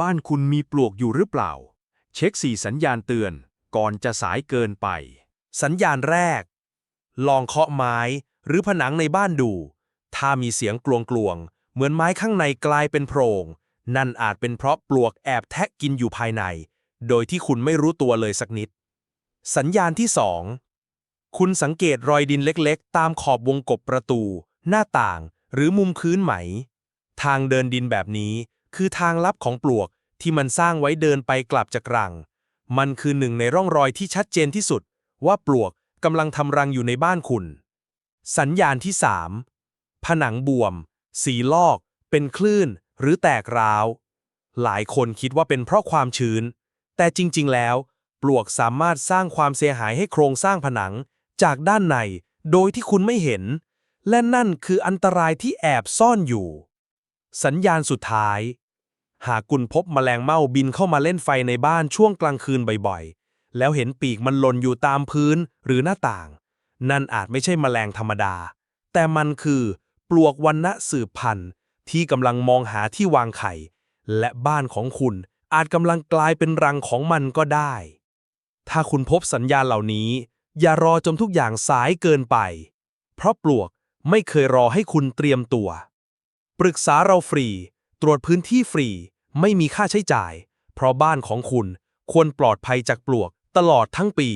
บ้านคุณมีปลวกอยู่หรือเปล่า เช็คสี่สัญญาณเตือนก่อนจะสายเกินไป สัญญาณแรก ลองเคาะไม้หรือผนังในบ้านดู ถ้ามีเสียงกลวงๆ เหมือนไม้ข้างในกลายเป็นโพรง นั่นอาจเป็นเพราะปลวกแอบแทะกินอยู่ภายใน โดยที่คุณไม่รู้ตัวเลยสักนิด สัญญาณที่สองคุณสังเกตรอยดินเล็กๆ ตามขอบวงกบประตู หน้าต่าง หรือมุมพื้นไหม ทางเดินดินแบบนี้ คือทางลับของปลวกที่มันสร้างไว้เดินไปกลับจากรัง มันคือหนึ่งในร่องรอยที่ชัดเจนที่สุด ว่าปลวกกำลังทำรังอยู่ในบ้านคุณ สัญญาณที่ 3 ผนังบวม สีลอก เป็นคลื่น หรือแตกร้าว หลายคนคิดว่าเป็นเพราะความชื้น แต่จริง ๆ แล้ว ปลวกสามารถสร้างความเสียหายให้โครงสร้างผนังจากด้านใน โดยที่คุณไม่เห็น และนั่นคืออันตรายที่แอบซ่อนอยู่ สัญญาณสุดท้าย หากคุณพบแมลงเม่าบินเข้ามาเล่นไฟในบ้านช่วงกลางคืนบ่อยๆ แล้วเห็นปีกมันหล่นอยู่ตามพื้นหรือหน้าต่าง นั่นอาจไม่ใช่แมลงธรรมดา แต่มันคือ ปลวกวันณะสืบพันธุ์ ที่กำลังมองหาที่วางไข่ และบ้านของคุณอาจกำลังกลายเป็นรังของมันก็ได้ ถ้าคุณพบสัญญาณเหล่านี้ อย่ารอจนทุกอย่างสายเกินไป เพราะปลวกไม่เคยรอให้คุณเตรียมตัว ปรึกษาเราฟรี ตรวจพื้นที่ฟรี ไม่มีค่าใช้จ่าย เพราะบ้านของคุณควรปลอดภัยจากปลวกตลอดทั้งปี